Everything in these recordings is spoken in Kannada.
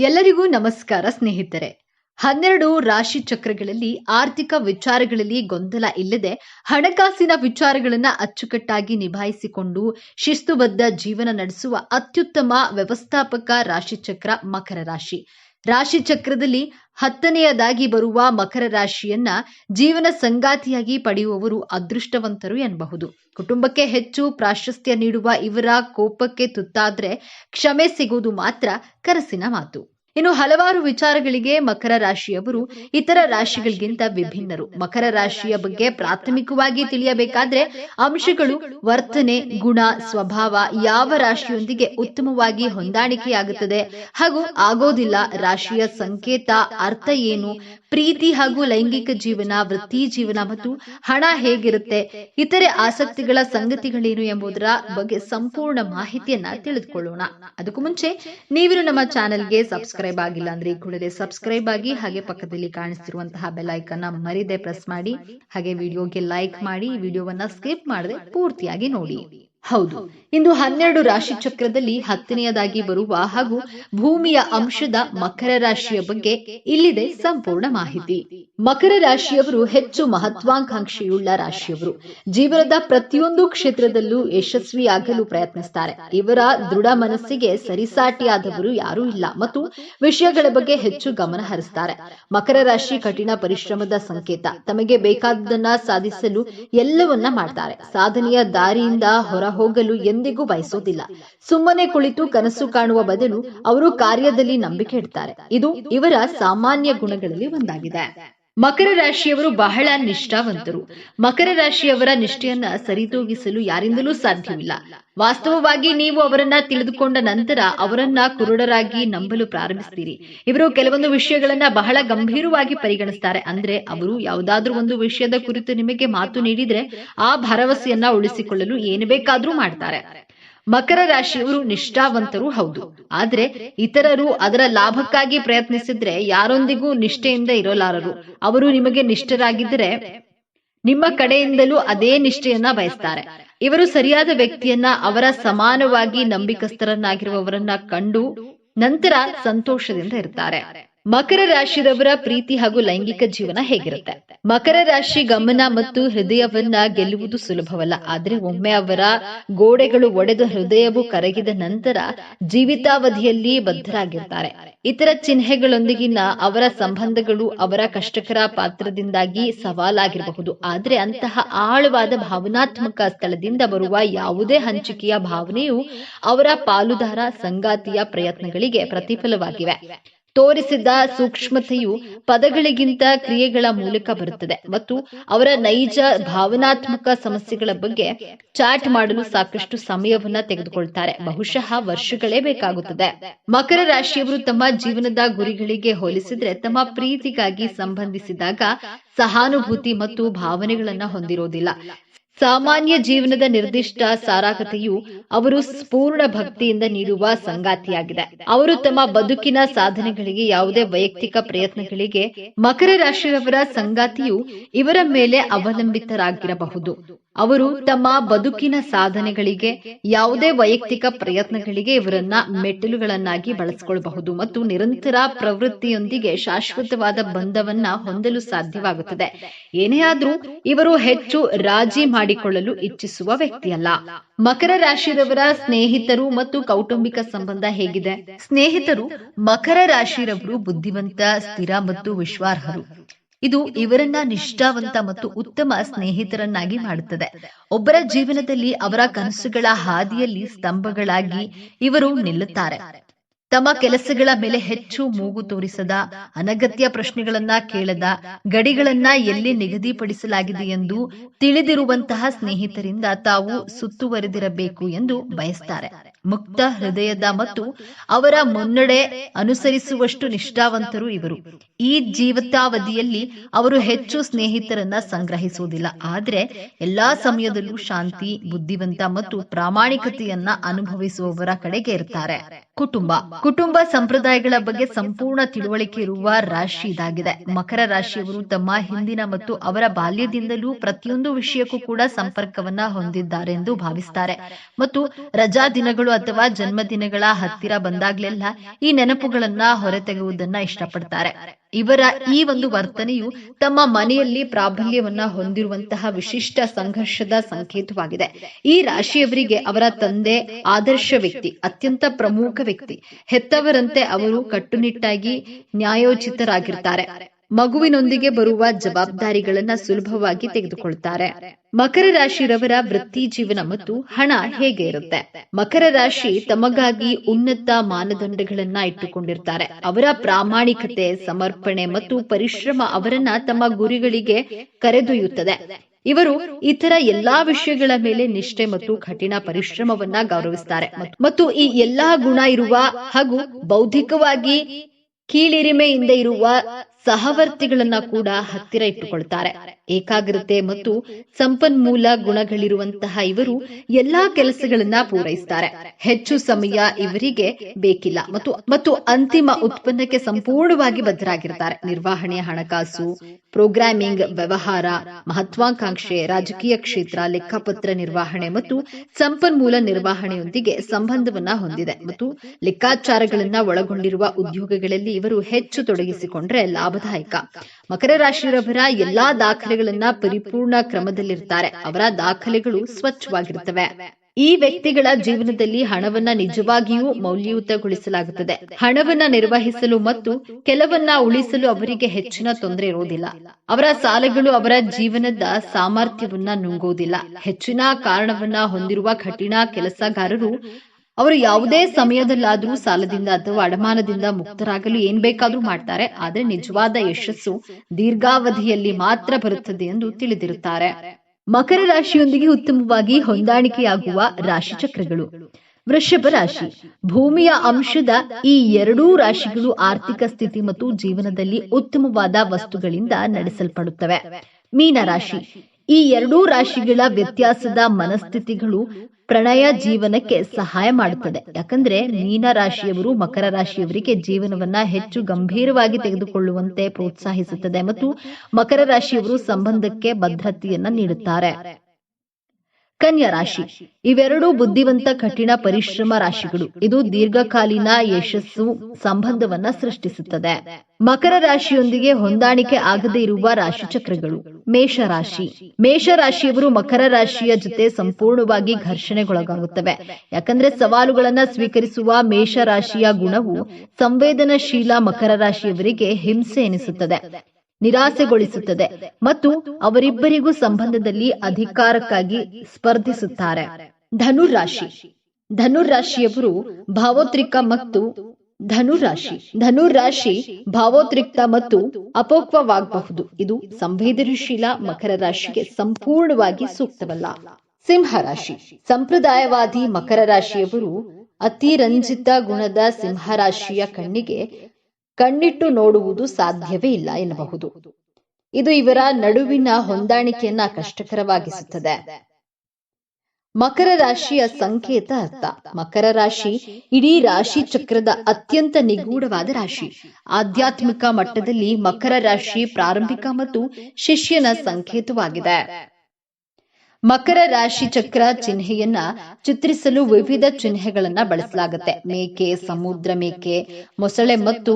ಎಲ್ಲರಿಗೂ ನಮಸ್ಕಾರ, ಸ್ನೇಹಿತರೆ. ಹನ್ನೆರಡು ರಾಶಿ ಚಕ್ರಗಳಲ್ಲಿ ಆರ್ಥಿಕ ವಿಚಾರಗಳಲ್ಲಿ ಗೊಂದಲ ಇಲ್ಲದೆ ಹಣಕಾಸಿನ ವಿಚಾರಗಳನ್ನ ಅಚ್ಚುಕಟ್ಟಾಗಿ ನಿಭಾಯಿಸಿಕೊಂಡು ಶಿಸ್ತುಬದ್ಧ ಜೀವನ ನಡೆಸುವ ಅತ್ಯುತ್ತಮ ವ್ಯವಸ್ಥಾಪಕ ರಾಶಿ ಚಕ್ರ ಮಕರ ರಾಶಿ. ರಾಶಿ ಚಕ್ರದಲ್ಲಿ ಹತ್ತನೆಯದಾಗಿ ಬರುವ ಮಕರ ರಾಶಿಯನ್ನ ಜೀವನ ಸಂಗಾತಿಯಾಗಿ ಪಡೆಯುವವರು ಅದೃಷ್ಟವಂತರು ಎನ್ನಬಹುದು. ಕುಟುಂಬಕ್ಕೆ ಹೆಚ್ಚು ಪ್ರಾಶಸ್ತ್ಯ ನೀಡುವ ಇವರ ಕೋಪಕ್ಕೆ ತುತ್ತಾದ್ರೆ ಕ್ಷಮೆ ಸಿಗುವುದು ಮಾತ್ರ ಕನಸಿನ ಮಾತು. ಇನ್ನು ಹಲವಾರು ವಿಚಾರಗಳಿಗೆ ಮಕರ ರಾಶಿಯವರು ಇತರ ರಾಶಿಗಳಿಗಿಂತ ವಿಭಿನ್ನರು. ಮಕರ ರಾಶಿಯ ಬಗ್ಗೆ ಪ್ರಾಥಮಿಕವಾಗಿ ತಿಳಿಯಬೇಕಾದ್ರೆ ಅಂಶಗಳು ವರ್ತನೆ, ಗುಣ, ಸ್ವಭಾವ ಯಾವ ರಾಶಿಯೊಂದಿಗೆ ಉತ್ತಮವಾಗಿ ಹೊಂದಾಣಿಕೆಯಾಗುತ್ತದೆ ಹಾಗೂ ಆಗೋದಿಲ್ಲ ರಾಶಿಯ ಸಂಕೇತ, ಅರ್ಥ ಏನು ಪ್ರೀತಿ ಹಾಗೂ ಲೈಂಗಿಕ ಜೀವನ, ವೃತ್ತಿ ಜೀವನ ಮತ್ತು ಹಣ ಹೇಗಿರುತ್ತೆ, ಇತರೆ ಆಸಕ್ತಿಗಳ ಸಂಗತಿಗಳೇನು ಎಂಬುದರ ಬಗ್ಗೆ ಸಂಪೂರ್ಣ ಮಾಹಿತಿಯನ್ನ ತಿಳಿದುಕೊಳ್ಳೋಣ. ಅದಕ್ಕೂ ಮುಂಚೆ ನೀವಿರು ನಮ್ಮ ಚಾನೆಲ್ಗೆ ಸಬ್ಸ್ಕ್ರೈಬ್ ಆಗಿಲ್ಲ ಅಂದ್ರೆ ಕೂಡಲೇ ಸಬ್ಸ್ಕ್ರೈಬ್ ಆಗಿ ಹಾಗೆ ಪಕ್ಕದಲ್ಲಿ ಕಾಣಿಸ್ತಿರುವಂತಹ ಬೆಲ್ ಐಕನ್ ಮರಿದೆ ಪ್ರೆಸ್ ಮಾಡಿ, ಹಾಗೆ ವಿಡಿಯೋಗೆ ಲೈಕ್ ಮಾಡಿ, ವಿಡಿಯೋವನ್ನ ಸ್ಕಿಪ್ ಮಾಡದೆ ಪೂರ್ತಿಯಾಗಿ ನೋಡಿ. ಹೌದು. ಇಂದು ಹನ್ನೆರಡು ರಾಶಿ ಚಕ್ರದಲ್ಲಿ ಹತ್ತನೆಯದಾಗಿ ಬರುವ ಹಾಗೂ ಭೂಮಿಯ ಅಂಶದ ಮಕರ ರಾಶಿಯ ಬಗ್ಗೆ ಇಲ್ಲಿದೆ ಸಂಪೂರ್ಣ ಮಾಹಿತಿ. ಮಕರ ರಾಶಿಯವರು ಹೆಚ್ಚು ಮಹತ್ವಾಕಾಂಕ್ಷೆಯುಳ್ಳ ರಾಶಿಯವರು. ಜೀವನದ ಪ್ರತಿಯೊಂದು ಕ್ಷೇತ್ರದಲ್ಲೂ ಯಶಸ್ವಿಯಾಗಲು ಪ್ರಯತ್ನಿಸ್ತಾರೆ. ಇವರ ದೃಢ ಮನಸ್ಸಿಗೆ ಸರಿಸಾಟಿಯಾದವರು ಯಾರೂ ಇಲ್ಲ ಮತ್ತು ವಿಷಯಗಳ ಬಗ್ಗೆ ಹೆಚ್ಚು ಗಮನ ಹರಿಸ್ತಾರೆ. ಮಕರ ರಾಶಿ ಕಠಿಣ ಪರಿಶ್ರಮದ ಸಂಕೇತ. ತಮಗೆ ಬೇಕಾದದನ್ನ ಸಾಧಿಸಲು ಎಲ್ಲವನ್ನ ಮಾಡ್ತಾರೆ. ಸಾಧನೆಯ ದಾರಿಯಿಂದ ಹೊರ ಹೋಗಲು ಎಂದಿಗೂ ಬಯಸೋದಿಲ್ಲ. ಸುಮ್ಮನೆ ಕುಳಿತು ಕನಸು ಕಾಣುವ ಬದಲು ಅವರು ಕಾರ್ಯದಲ್ಲಿ ನಂಬಿಕೆ ಇಡ್ತಾರೆ. ಇದು ಇವರ ಸಾಮಾನ್ಯ ಗುಣಗಳಲ್ಲಿ ಒಂದಾಗಿದೆ. ಮಕರ ರಾಶಿಯವರು ಬಹಳ ನಿಷ್ಠಾವಂತರು. ಮಕರ ರಾಶಿಯವರ ನಿಷ್ಠೆಯನ್ನ ಸರಿದೂಗಿಸಲು ಯಾರಿಂದಲೂ ಸಾಧ್ಯವಿಲ್ಲ. ವಾಸ್ತವವಾಗಿ ನೀವು ಅವರನ್ನ ತಿಳಿದುಕೊಂಡ ನಂತರ ಅವರನ್ನ ಕುರುಡರಾಗಿ ನಂಬಲು ಪ್ರಾರಂಭಿಸ್ತೀರಿ. ಇವರು ಕೆಲವೊಂದು ವಿಷಯಗಳನ್ನ ಬಹಳ ಗಂಭೀರವಾಗಿ ಪರಿಗಣಿಸ್ತಾರೆ. ಅಂದ್ರೆ ಅವರು ಯಾವುದಾದ್ರೂ ಒಂದು ವಿಷಯದ ಕುರಿತು ನಿಮಗೆ ಮಾತು ನೀಡಿದ್ರೆ ಆ ಭರವಸೆಯನ್ನ ಉಳಿಸಿಕೊಳ್ಳಲು ಏನು ಬೇಕಾದ್ರೂ ಮಾಡ್ತಾರೆ. ಮಕರ ರಾಶಿಯವರು ನಿಷ್ಠಾವಂತರು ಹೌದು. ಆದ್ರೆ ಇತರರು ಅದರ ಲಾಭಕ್ಕಾಗಿ ಪ್ರಯತ್ನಿಸಿದ್ರೆ ಯಾರೊಂದಿಗೂ ನಿಷ್ಠೆಯಿಂದ ಇರಲಾರರು. ಅವರು ನಿಮಗೆ ನಿಷ್ಠರಾಗಿದ್ದರೆ ನಿಮ್ಮ ಕಡೆಯಿಂದಲೂ ಅದೇ ನಿಷ್ಠೆಯನ್ನ ಬಯಸ್ತಾರೆ. ಇವರು ಸರಿಯಾದ ವ್ಯಕ್ತಿಯನ್ನ ಅವರ ಸಮಾನವಾಗಿ ನಂಬಿಕಸ್ಥರನ್ನಾಗಿರುವವರನ್ನ ಕಂಡು ನಂತರ ಸಂತೋಷದಿಂದ ಇರ್ತಾರೆ. ಮಕರ ರಾಶಿಯವರ ಪ್ರೀತಿ ಹಾಗೂ ಲೈಂಗಿಕ ಜೀವನ ಹೇಗಿರುತ್ತೆ? ಮಕರ ರಾಶಿ ಗಮನ ಮತ್ತು ಹೃದಯವನ್ನ ಗೆಲ್ಲುವುದು ಸುಲಭವಲ್ಲ. ಆದ್ರೆ ಒಮ್ಮೆ ಅವರ ಗೋಡೆಗಳು ಒಡೆದು ಹೃದಯವು ಕರಗಿದ ನಂತರ ಜೀವಿತಾವಧಿಯಲ್ಲಿ ಬದ್ಧರಾಗಿರ್ತಾರೆ. ಇತರ ಚಿಹ್ನೆಗಳೊಂದಿಗಿನ ಅವರ ಸಂಬಂಧಗಳು ಅವರ ಕಷ್ಟಕರ ಪಾತ್ರದಿಂದಾಗಿ ಸವಾಲಾಗಿರಬಹುದು. ಆದ್ರೆ ಅಂತಹ ಆಳವಾದ ಭಾವನಾತ್ಮಕ ಸ್ಥಳದಿಂದ ಬರುವ ಯಾವುದೇ ಹಂಚಿಕೆಯ ಭಾವನೆಯು ಅವರ ಪಾಲುದಾರ ಸಂಗಾತಿಯ ಪ್ರಯತ್ನಗಳಿಗೆ ಪ್ರತಿಫಲವಾಗಿವೆ. ತೋರಿಸಿದ ಸೂಕ್ಷ್ಮತೆಯು ಪದಗಳಿಗಿಂತ ಕ್ರಿಯೆಗಳ ಮೂಲಕ ಬರುತ್ತದೆ ಮತ್ತು ಅವರ ನೈಜ ಭಾವನಾತ್ಮಕ ಸಮಸ್ಯೆಗಳ ಬಗ್ಗೆ ಚಾಟ್ ಮಾಡಲು ಸಾಕಷ್ಟು ಸಮಯವನ್ನ ತೆಗೆದುಕೊಳ್ತಾರೆ. ಬಹುಶಃ ವರ್ಷಗಳೇ ಬೇಕಾಗುತ್ತದೆ. ಮಕರ ರಾಶಿಯವರು ತಮ್ಮ ಜೀವನದ ಗುರಿಗಳಿಗೆ ಹೋಲಿಸಿದ್ರೆ ತಮ್ಮ ಪ್ರೀತಿಗಾಗಿ ಸಂಬಂಧಿಸಿದಾಗ ಸಹಾನುಭೂತಿ ಮತ್ತು ಭಾವನೆಗಳನ್ನ ಹೊಂದಿರೋದಿಲ್ಲ. ಸಾಮಾನ್ಯ ಜೀವನದ ನಿರ್ದಿಷ್ಟ ಸಾರಾಗತೆಯು ಅವರು ಪೂರ್ಣ ಭಕ್ತಿಯಿಂದ ನೀಡುವ ಸಂಗಾತಿಯಾಗಿದೆ. ಅವರು ತಮ್ಮ ಬದುಕಿನ ಸಾಧನೆಗಳಿಗೆ ಯಾವುದೇ ವೈಯಕ್ತಿಕ ಪ್ರಯತ್ನಗಳಿಗೆ ಮಕರ ರಾಶಿಯವರ ಸಂಗಾತಿಯು ಇವರ ಮೇಲೆ ಅವಲಂಬಿತರಾಗಿರಬಹುದು. ಅವರು ತಮ್ಮ ಬದುಕಿನ ಸಾಧನೆಗಳಿಗೆ, ಯಾವುದೇ ವೈಯಕ್ತಿಕ ಪ್ರಯತ್ನಗಳಿಗೆ ಇವರನ್ನ ಮೆಟ್ಟಿಲುಗಳನ್ನಾಗಿ ಬಳಸಿಕೊಳ್ಳಬಹುದು ಮತ್ತು ನಿರಂತರ ಪ್ರವೃತ್ತಿಯೊಂದಿಗೆ ಶಾಶ್ವತವಾದ ಬಂಧವನ್ನ ಹೊಂದಲು ಸಾಧ್ಯವಾಗುತ್ತದೆ. ಏನೇ ಆದ್ರೂ ಇವರು ಹೆಚ್ಚು ರಾಜಿ ಮಾಡಿಕೊಳ್ಳಲು ಇಚ್ಛಿಸುವ ವ್ಯಕ್ತಿಯಲ್ಲ. ಮಕರ ರಾಶಿರವರ ಸ್ನೇಹಿತರು ಮತ್ತು ಕೌಟುಂಬಿಕ ಸಂಬಂಧ ಹೇಗಿದೆ? ಸ್ನೇಹಿತರು ಮಕರ ರಾಶಿರವರು ಬುದ್ಧಿವಂತ, ಸ್ಥಿರ ಮತ್ತು ವಿಶ್ವಾರ್ಹರು. ಇದು ಇವರನ್ನ ನಿಷ್ಠಾವಂತ ಮತ್ತು ಉತ್ತಮ ಸ್ನೇಹಿತರನ್ನಾಗಿ ಮಾಡುತ್ತದೆ. ಒಬ್ಬರ ಜೀವನದಲ್ಲಿ ಅವರ ಕನಸುಗಳ ಹಾದಿಯಲ್ಲಿ ಸ್ತಂಭಗಳಾಗಿ ಇವರು ನಿಲ್ಲುತ್ತಾರೆ. ತಮ್ಮ ಕೆಲಸಗಳ ಮೇಲೆ ಹೆಚ್ಚು ಮೂಗು ತೋರಿಸದ, ಅನಗತ್ಯ ಪ್ರಶ್ನೆಗಳನ್ನ ಕೇಳದ, ಗಡಿಗಳನ್ನ ಎಲ್ಲಿ ನಿಗದಿಪಡಿಸಲಾಗಿದೆ ಎಂದು ತಿಳಿದಿರುವಂತಹ ಸ್ನೇಹಿತರಿಂದ ತಾವು ಸುತ್ತುವರೆದಿರಬೇಕು ಎಂದು ಬಯಸ್ತಾರೆ. ಮುಕ್ತ ಹೃದಯದ ಮತ್ತು ಅವರ ಮುನ್ನಡೆ ಅನುಸರಿಸುವಷ್ಟು ನಿಷ್ಠಾವಂತರು ಇವರು. ಈ ಜೀವಿತಾವಧಿಯಲ್ಲಿ ಅವರು ಹೆಚ್ಚು ಸ್ನೇಹಿತರನ್ನ ಸಂಗ್ರಹಿಸುವುದಿಲ್ಲ. ಆದ್ರೆ ಎಲ್ಲಾ ಸಮಯದಲ್ಲೂ ಶಾಂತಿ, ಬುದ್ಧಿವಂತ ಮತ್ತು ಪ್ರಾಮಾಣಿಕತೆಯನ್ನ ಅನುಭವಿಸುವವರ ಕಡೆಗೆ ಇರ್ತಾರೆ. ಕುಟುಂಬ. ಕುಟುಂಬ ಸಂಪ್ರದಾಯಗಳ ಬಗ್ಗೆ ಸಂಪೂರ್ಣ ತಿಳುವಳಿಕೆ ಇರುವ ರಾಶಿ ಇದಾಗಿದೆ. ಮಕರ ರಾಶಿಯವರು ತಮ್ಮ ಹಿಂದಿನ ಮತ್ತು ಅವರ ಬಾಲ್ಯದಿಂದಲೂ ಪ್ರತಿಯೊಂದು ವಿಷಯಕ್ಕೂ ಕೂಡ ಸಂಪರ್ಕವನ್ನ ಹೊಂದಿದ್ದಾರೆ ಎಂದು ಭಾವಿಸ್ತಾರೆ. ಮತ್ತು ರಜಾ ದಿನಗಳು ಅಥವಾ ಜನ್ಮದಿನಗಳ ಹತ್ತಿರ ಬಂದಾಗ್ಲೆಲ್ಲ ಈ ನೆನಪುಗಳನ್ನ ಹೊರತೆಗೆಯುವುದನ್ನ ಇಷ್ಟಪಡ್ತಾರೆ. ಇವರ ಈ ಒಂದು ವರ್ತನೆಯು ತಮ್ಮ ಮನೆಯಲ್ಲಿ ಪ್ರಾಬಲ್ಯವನ್ನ ಹೊಂದಿರುವಂತಹ ವಿಶಿಷ್ಟ ಸಂಘರ್ಷದ ಸಂಕೇತವಾಗಿದೆ. ಈ ರಾಶಿಯವರಿಗೆ ಅವರ ತಂದೆ, ಆದರ್ಶ ವ್ಯಕ್ತಿ, ಅತ್ಯಂತ ಪ್ರಮುಖ ವ್ಯಕ್ತಿ, ಹೆತ್ತವರಂತೆ ಅವರು ಕಟ್ಟುನಿಟ್ಟಾಗಿ ನ್ಯಾಯೋಚಿತರಾಗಿರ್ತಾರೆ. ಮಗುವಿನೊಂದಿಗೆ ಬರುವ ಜವಾಬ್ದಾರಿಗಳನ್ನ ಸುಲಭವಾಗಿ ತೆಗೆದುಕೊಳ್ತಾರೆ. ಮಕರ ರಾಶಿರವರ ವೃತ್ತಿ ಜೀವನ ಮತ್ತು ಹಣ ಹೇಗೆ ಇರುತ್ತೆ? ಮಕರ ರಾಶಿ ತಮಗಾಗಿ ಉನ್ನತ ಮಾನದಂಡಗಳನ್ನ ಇಟ್ಟುಕೊಂಡಿರ್ತಾರೆ. ಅವರ ಪ್ರಾಮಾಣಿಕತೆ, ಸಮರ್ಪಣೆ ಮತ್ತು ಪರಿಶ್ರಮ ಅವರನ್ನ ತಮ್ಮ ಗುರಿಗಳಿಗೆ ಕರೆದೊಯ್ಯುತ್ತದೆ. ಇವರು ಇತರ ಎಲ್ಲಾ ವಿಷಯಗಳ ಮೇಲೆ ನಿಷ್ಠೆ ಮತ್ತು ಕಠಿಣ ಪರಿಶ್ರಮವನ್ನ ಗೌರವಿಸ್ತಾರೆ. ಮತ್ತು- ಈ ಎಲ್ಲಾ ಗುಣ ಇರುವ ಹಾಗೂ ಬೌದ್ಧಿಕವಾಗಿ ಕೀಳಿರಿಮೆಯಿಂದ ಇರುವ ಸಹವರ್ತಿಗಳನ್ನ ಕೂಡ ಹತ್ತಿರ ಇಟ್ಟುಕೊಳ್ತಾರೆ. ಏಕಾಗ್ರತೆ ಮತ್ತು ಸಂಪನ್ಮೂಲ ಗುಣಗಳಿರುವಂತಹ ಇವರು ಎಲ್ಲಾ ಕೆಲಸಗಳನ್ನ ಪೂರೈಸ್ತಾರೆ. ಹೆಚ್ಚು ಸಮಯ ಇವರಿಗೆ ಬೇಕಿಲ್ಲ ಮತ್ತು ಮತ್ತು ಅಂತಿಮ ಉತ್ಪನ್ನಕ್ಕೆ ಸಂಪೂರ್ಣವಾಗಿ ಬದ್ಧರಾಗಿರ್ತಾರೆ ನಿರ್ವಹಣೆ, ಹಣಕಾಸು, ಪ್ರೋಗ್ರಾಮಿಂಗ್, ವ್ಯವಹಾರ, ಮಹತ್ವಾಕಾಂಕ್ಷೆ, ರಾಜಕೀಯ ಕ್ಷೇತ್ರ, ಲೆಕ್ಕಪತ್ರ ನಿರ್ವಹಣೆ ಮತ್ತು ಸಂಪನ್ಮೂಲ ನಿರ್ವಹಣೆಯೊಂದಿಗೆ ಸಂಬಂಧವನ್ನ ಹೊಂದಿದೆ. ಮತ್ತು ಲೆಕ್ಕಾಚಾರಗಳನ್ನ ಒಳಗೊಂಡಿರುವ ಉದ್ಯೋಗಗಳಲ್ಲಿ ಇವರು ಹೆಚ್ಚು ತೊಡಗಿಸಿಕೊಂಡ್ರೆ ಲಾಭದಾಯಕ. ಮಕರ ರಾಶಿಯವರ ಎಲ್ಲಾ ದಾಖಲೆಗಳನ್ನ ಪರಿಪೂರ್ಣ ಕ್ರಮದಲ್ಲಿರ್ತಾರೆ. ಅವರ ದಾಖಲೆಗಳು ಸ್ವಚ್ಛವಾಗಿರುತ್ತವೆ ಈ ವ್ಯಕ್ತಿಗಳ ಜೀವನದಲ್ಲಿ ಹಣವನ್ನ ನಿಜವಾಗಿಯೂ ಮೌಲ್ಯಯುತಗೊಳಿಸಲಾಗುತ್ತದೆ. ಹಣವನ್ನ ನಿರ್ವಹಿಸಲು ಮತ್ತು ಕೆಲವನ್ನ ಉಳಿಸಲು ಅವರಿಗೆ ಹೆಚ್ಚಿನ ತೊಂದರೆ ಇರುವುದಿಲ್ಲ ಅವರ ಸಾಲಗಳು ಅವರ ಜೀವನದ ಸಾಮರ್ಥ್ಯವನ್ನ ನುಂಗುವುದಿಲ್ಲ. ಹೆಚ್ಚಿನ ಕಾರಣವನ್ನ ಹೊಂದಿರುವ ಕಠಿಣ ಕೆಲಸಗಾರರು ಅವರು ಯಾವುದೇ ಸಮಯದಲ್ಲಾದರೂ ಸಾಲದಿಂದ ಅಥವಾ ಅಡಮಾನದಿಂದ ಮುಕ್ತರಾಗಲು ಏನ್ ಬೇಕಾದ್ರೂ ಮಾಡ್ತಾರೆ, ಆದ್ರೆ ನಿಜವಾದ ಯಶಸ್ಸು ದೀರ್ಘಾವಧಿಯಲ್ಲಿ ಮಾತ್ರ ಬರುತ್ತದೆ ಎಂದು ತಿಳಿದಿರುತ್ತಾರೆ. ಮಕರ ರಾಶಿಯೊಂದಿಗೆ ಉತ್ತಮವಾಗಿ ಹೊಂದಾಣಿಕೆಯಾಗುವ ರಾಶಿ ಚಕ್ರಗಳು ವೃಷಭ ರಾಶಿ. ಭೂಮಿಯ ಅಂಶದ ಈ ಎರಡೂ ರಾಶಿಗಳು ಆರ್ಥಿಕ ಸ್ಥಿತಿ ಮತ್ತು ಜೀವನದಲ್ಲಿ ಉತ್ತಮವಾದ ವಸ್ತುಗಳಿಂದ ನಡೆಸಲ್ಪಡುತ್ತವೆ. ಮೀನ ರಾಶಿ ಈ ಎರಡೂ ರಾಶಿಗಳ ವ್ಯತ್ಯಾಸದ ಮನಸ್ಥಿತಿಗಳು ಪ್ರಣಯ ಜೀವನಕ್ಕೆ ಸಹಾಯ ಮಾಡುತ್ತದೆ. ಯಾಕಂದ್ರೆ ಮೀನ ರಾಶಿಯವರು ಮಕರ ರಾಶಿಯವರಿಗೆ ಜೀವನವನ್ನ ಹೆಚ್ಚು ಗಂಭೀರವಾಗಿ ತೆಗೆದುಕೊಳ್ಳುವಂತೆ ಪ್ರೋತ್ಸಾಹಿಸುತ್ತದೆ ಮತ್ತು ಮಕರ ರಾಶಿಯವರು ಸಂಬಂಧಕ್ಕೆ ಭದ್ರತೆಯನ್ನ ನೀಡುತ್ತಾರೆ. ಕನ್ಯಾ ರಾಶಿ. ಇವೆರಡೂ ಬುದ್ಧಿವಂತ ಕಠಿಣ ಪರಿಶ್ರಮ ರಾಶಿಗಳು. ಇದು ದೀರ್ಘಕಾಲೀನ ಯಶಸ್ಸು ಸಂಬಂಧವನ್ನ ಸೃಷ್ಟಿಸುತ್ತದೆ. ಮಕರ ರಾಶಿಯೊಂದಿಗೆ ಹೊಂದಾಣಿಕೆ ಆಗದೇ ಇರುವ ರಾಶಿ. ಚಕ್ರಗಳು ಮೇಷರಾಶಿ ಮೇಷರಾಶಿಯವರು ಮಕರ ರಾಶಿಯ ಜೊತೆ ಸಂಪೂರ್ಣವಾಗಿ ಘರ್ಷಣೆಗೊಳಗಾಗುತ್ತವೆ. ಯಾಕಂದ್ರೆ ಸವಾಲುಗಳನ್ನ ಸ್ವೀಕರಿಸುವ ಮೇಷರಾಶಿಯ ಗುಣವು ಸಂವೇದನಶೀಲ ಮಕರ ರಾಶಿಯವರಿಗೆ ಹಿಂಸೆ ಎನಿಸುತ್ತದೆ. ನಿರಾಸೆಗೊಳಿಸುತ್ತದೆ ಮತ್ತು ಅವರಿಬ್ಬರಿಗೂ ಸಂಬಂಧದಲ್ಲಿ ಅಧಿಕಾರಕ್ಕಾಗಿ ಸ್ಪರ್ಧಿಸುತ್ತಾರೆ. ಧನುರಾಶಿ ಧನುರಾಶಿಯವರು ಭಾವೋದ್ರಿಕ ಮತ್ತು ಧನುರಾಶಿ ಧನುರಾಶಿ ಭಾವೋದ್ರಿಕ್ತ ಮತ್ತು ಅಪೋಕ್ವವಾಗಬಹುದು. ಇದು ಸಂವೇದನಶೀಲ ಮಕರ ರಾಶಿಗೆ ಸಂಪೂರ್ಣವಾಗಿ ಸೂಕ್ತವಲ್ಲ. ಸಿಂಹ ರಾಶಿ ಸಂಪ್ರದಾಯವಾದಿ ಮಕರ ರಾಶಿಯವರು ಅತಿರಂಜಿತ ಗುಣದ ಸಿಂಹ ರಾಶಿಯ ಕಣ್ಣಿಗೆ ಕಣ್ಣಿಟ್ಟು ನೋಡುವುದು ಸಾಧ್ಯವೇ ಇಲ್ಲ ಎನ್ನಬಹುದು. ಇದು ಇವರ ನಡುವಿನ ಹೊಂದಾಣಿಕೆಯನ್ನ ಕಷ್ಟಕರವಾಗಿಸುತ್ತದೆ. ಮಕರ ರಾಶಿಯ ಸಂಕೇತ ಅರ್ಥ. ಮಕರ ರಾಶಿ ಇಡೀ ರಾಶಿ ಚಕ್ರದ ಅತ್ಯಂತ ನಿಗೂಢವಾದ ರಾಶಿ. ಆಧ್ಯಾತ್ಮಿಕ ಮಟ್ಟದಲ್ಲಿ ಮಕರ ರಾಶಿ ಪ್ರಾರಂಭಿಕ ಮತ್ತು ಶಿಷ್ಯನ ಸಂಕೇತವಾಗಿದೆ. ಮಕರ ರಾಶಿ ಚಕ್ರ ಚಿಹ್ನೆಯನ್ನ ಚಿತ್ರಿಸಲು ವಿವಿಧ ಚಿಹ್ನೆಗಳನ್ನ ಬಳಸಲಾಗುತ್ತೆ. ಮೇಕೆ, ಸಮುದ್ರ ಮೇಕೆ, ಮೊಸಳೆ ಮತ್ತು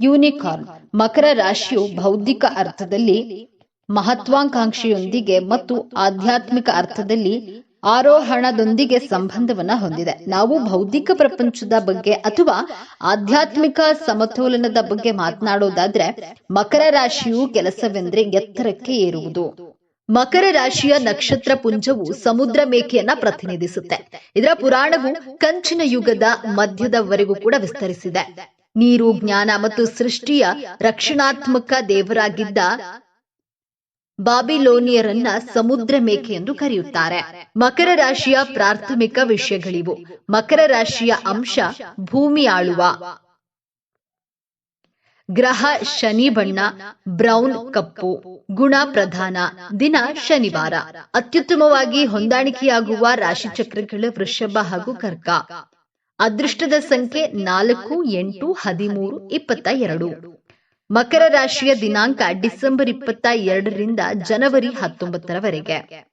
ಯೂನಿಕಾರ್ನ್, ಮಕರ ರಾಶಿಯು ಬೌದ್ಧಿಕ ಅರ್ಥದಲ್ಲಿ ಮಹತ್ವಾಕಾಂಕ್ಷೆಯೊಂದಿಗೆ ಮತ್ತು ಆಧ್ಯಾತ್ಮಿಕ ಅರ್ಥದಲ್ಲಿ ಆರೋಹಣದೊಂದಿಗೆ ಸಂಬಂಧವನ್ನ ಹೊಂದಿದೆ. ನಾವು ಬೌದ್ಧಿಕ ಪ್ರಪಂಚದ ಬಗ್ಗೆ ಅಥವಾ ಆಧ್ಯಾತ್ಮಿಕ ಸಮತೋಲನದ ಬಗ್ಗೆ ಮಾತನಾಡೋದಾದ್ರೆ ಮಕರ ರಾಶಿಯು ಕೆಲಸವೆಂದ್ರೆ ಎತ್ತರಕ್ಕೆ ಏರುವುದು. ಮಕರ ರಾಶಿಯ ನಕ್ಷತ್ರ ಪುಂಜವು ಸಮುದ್ರ ಮೇಕೆಯನ್ನ ಪ್ರತಿನಿಧಿಸುತ್ತೆ. ಇದರ ಪುರಾಣವು ಕಂಚಿನ ಯುಗದ ಮಧ್ಯದವರೆಗೂ ಕೂಡ ವಿಸ್ತರಿಸಿದೆ. ನೀರು, ಜ್ಞಾನ ಮತ್ತು ಸೃಷ್ಟಿಯ ರಕ್ಷಣಾತ್ಮಕ ದೇವರಾಗಿದ್ದ ಬಾಬಿಲೋನಿಯರನ್ನ ಸಮುದ್ರ ಮೇಕೆ ಎಂದು ಕರೆಯುತ್ತಾರೆ. ಮಕರ ರಾಶಿಯ ಪ್ರಾಥಮಿಕ ವಿಷಯಗಳಿವು. ಮಕರ ರಾಶಿಯ ಅಂಶ ಭೂಮಿ ಆಳುವ. ಗ್ರಹ ಶನಿ ಬಣ್ಣ, ಬ್ರೌನ್ ಕಪ್ಪು, ಗುಣ ಪ್ರಧಾನ, ದಿನ ಶನಿವಾರ. ಅತ್ಯುತ್ತಮವಾಗಿ ಹೊಂದಾಣಿಕೆಯಾಗುವ ರಾಶಿ ಚಕ್ರಗಳು ವೃಷಭ ಹಾಗೂ ಕರ್ಕ. ಅದೃಷ್ಟದ ಸಂಖ್ಯೆ ನಾಲ್ಕು, ಎಂಟು, ಹದಿಮೂರು ಇಪ್ಪತ್ತ ಎರಡು ಮಕರ ರಾಶಿಯ ದಿನಾಂಕ ಡಿಸೆಂಬರ್ ಇಪ್ಪತ್ತ ಎರಡರಿಂದ ಜನವರಿ ಹತ್ತೊಂಬತ್ತರವರೆಗೆ.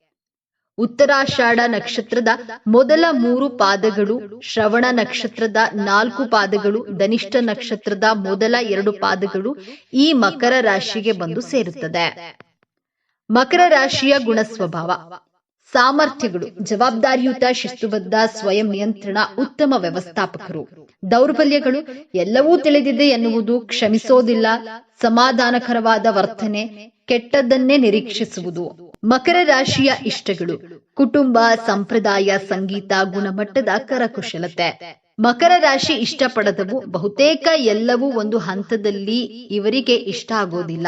ಉತ್ತರಾಷಾಢ ನಕ್ಷತ್ರದ ಮೊದಲ ಮೂರು ಪಾದಗಳು, ಶ್ರವಣ ನಕ್ಷತ್ರದ ನಾಲ್ಕು ಪಾದಗಳು, ಧನಿಷ್ಠ ನಕ್ಷತ್ರದ ಮೊದಲ ಎರಡು ಪಾದಗಳು ಈ ಮಕರ ರಾಶಿಗೆ ಬಂದು ಸೇರುತ್ತದೆ. ಮಕರ ರಾಶಿಯ ಗುಣ ಸ್ವಭಾವ ಸಾಮರ್ಥ್ಯಗಳು, ಜವಾಬ್ದಾರಿಯುತ, ಶಿಸ್ತುಬದ್ಧ, ಸ್ವಯಂ ನಿಯಂತ್ರಣ, ಉತ್ತಮ ವ್ಯವಸ್ಥಾಪಕರು. ದೌರ್ಬಲ್ಯಗಳು ಎಲ್ಲವೂ ತಿಳಿದಿದೆ ಎನ್ನುವುದು ಕ್ಷಮಿಸೋದಿಲ್ಲ, ಸಮಾಧಾನಕರವಾದ ವರ್ತನೆ ಕೆಟ್ಟದ್ದನ್ನೇ ನಿರೀಕ್ಷಿಸುವುದು. ಮಕರ ರಾಶಿಯ ಇಷ್ಟಗಳು, ಕುಟುಂಬ, ಸಂಪ್ರದಾಯ, ಸಂಗೀತ, ಗುಣಮಟ್ಟದ ಕರಕುಶಲತೆ. ಮಕರ ರಾಶಿ ಇಷ್ಟಪಡದವು ಬಹುತೇಕ ಎಲ್ಲವೂ ಒಂದು ಹಂತದಲ್ಲಿ ಇವರಿಗೆ ಇಷ್ಟ ಆಗೋದಿಲ್ಲ.